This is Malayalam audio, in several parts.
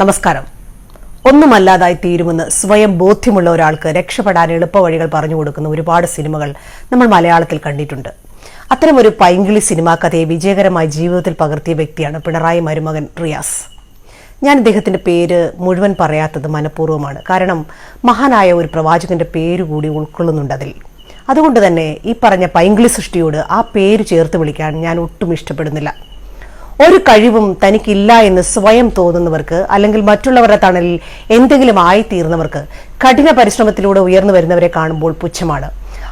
നമസ്കാരം. ഒന്നുമല്ലാതായി തീരുമെന്ന് സ്വയം ബോധ്യമുള്ള ഒരാൾക്ക് രക്ഷപ്പെടാൻ എളുപ്പ വഴികൾ പറഞ്ഞു കൊടുക്കുന്ന ഒരുപാട് സിനിമകൾ നമ്മൾ മലയാളത്തിൽ കണ്ടിട്ടുണ്ട്. അത്തരമൊരു പൈങ്കിളി സിനിമാ കഥയെ വിജയകരമായി ജീവിതത്തിൽ പകർത്തിയ വ്യക്തിയാണ് പിണറായി മരുമകൻ റിയാസ്. ഞാൻ ഇദ്ദേഹത്തിന്റെ പേര് മുഴുവൻ പറയാത്തത് മനഃപൂർവമാണ്. കാരണം മഹാനായ ഒരു പ്രവാചകന്റെ പേര് കൂടി ഉൾക്കൊള്ളുന്നുണ്ട് അതിൽ. അതുകൊണ്ട് തന്നെ ഈ പറഞ്ഞ പൈങ്കിളി സൃഷ്ടിയോട് ആ പേര് ചേർത്ത് വിളിക്കാൻ ഞാൻ ഒട്ടും ഇഷ്ടപ്പെടുന്നില്ല. ഒരു കഴിവും തനിക്കില്ല എന്ന് സ്വയം തോന്നുന്നവർക്ക് അല്ലെങ്കിൽ മറ്റുള്ളവരുടെ തണലിൽ എന്തെങ്കിലും ആയിത്തീർന്നവർക്ക് കഠിന പരിശ്രമത്തിലൂടെ ഉയർന്നു വരുന്നവരെ കാണുമ്പോൾ പുച്ഛമാണ്.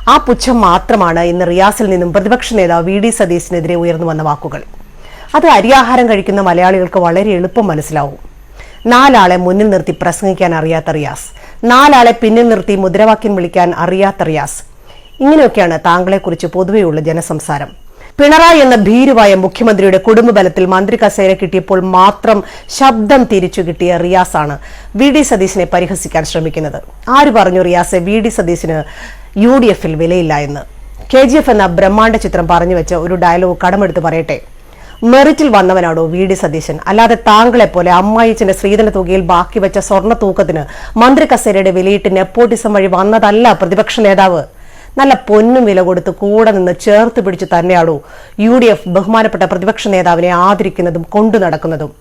ആ പുച്ഛം മാത്രമാണ് ഇന്ന് റിയാസിൽ നിന്നും പ്രതിപക്ഷ നേതാവ് വി ഡി സതീശിനെതിരെ ഉയർന്നു വന്ന വാക്കുകൾ. അത് അരിയാഹാരം കഴിക്കുന്ന മലയാളികൾക്ക് വളരെ എളുപ്പം മനസ്സിലാവും. നാലാളെ മുന്നിൽ നിർത്തി പ്രസംഗിക്കാൻ അറിയാത്ത റിയാസ്. നാലാളെ പിന്നിൽ നിർത്തി മുദ്രാവാക്യം വിളിക്കാൻ അറിയാത്ത റിയാസ്. ഇങ്ങനെയൊക്കെയാണ് താങ്കളെക്കുറിച്ച് പൊതുവെയുള്ള ജനസംസാരം. പിണറായി എന്ന ഭീരുവായ മുഖ്യമന്ത്രിയുടെ കുടുംബബലത്തിൽ മന്ത്രി കസേര കിട്ടിയപ്പോൾ മാത്രം ശബ്ദം തിരിച്ചു കിട്ടിയ റിയാസാണ് വി ഡി സതീശിനെ പരിഹസിക്കാൻ ശ്രമിക്കുന്നത്. ആര് പറഞ്ഞു റിയാസെ വി ഡി സതീശിന് യു ഡി എഫിൽ വിലയില്ല എന്ന്? കെ ജി എഫ് എന്ന ബ്രഹ്മാണ്ട ചിത്രം പറഞ്ഞു വെച്ച ഒരു ഡയലോഗ് കടമെടുത്ത് പറയട്ടെ. മെറിറ്റിൽ വന്നവനാണോ വി ഡി സതീശൻ? അല്ലാതെ താങ്കളെ പോലെ അമ്മായിച്ചന്റെ സ്ത്രീധന തുകയിൽ ബാക്കി വെച്ച സ്വർണ തൂക്കത്തിന് മന്ത്രി കസേരയുടെ വിലയിട്ട് നെപ്പോട്ടിസം വഴി വന്നതല്ല പ്രതിപക്ഷ നേതാവ്. നല്ല പൊന്നും വില കൊടുത്ത് കൂടെ നിന്ന് ചേർത്ത് പിടിച്ച് തന്നെയാണോ യു ഡി എഫ് ബഹുമാനപ്പെട്ട പ്രതിപക്ഷ നേതാവിനെ ആദരിക്കുന്നതും കൊണ്ടു നടക്കുന്നതും.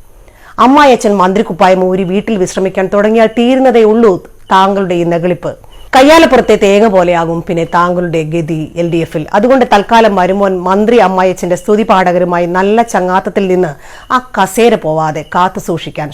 അമ്മായച്ചൻ മന്ത്രിക്കുപ്പായം ഊരി വീട്ടിൽ വിശ്രമിക്കാൻ തുടങ്ങിയാൽ തീരുന്നതേ ഉള്ളൂ താങ്കളുടെ ഈ നെകളിപ്പ് കയ്യാലപ്പുറത്തെ തേങ്ങ പോലെയാകും പിന്നെ താങ്കളുടെ ഗതി എൽ ഡി എഫിൽ. അതുകൊണ്ട് തൽക്കാലം വരുമോൻ മന്ത്രി അമ്മായച്ചന്റെ സ്തുതി പാഠകരുമായി നല്ല ചങ്ങാത്തത്തിൽ നിന്ന് ആ കസേര പോവാതെ കാത്തു സൂക്ഷിക്കാൻ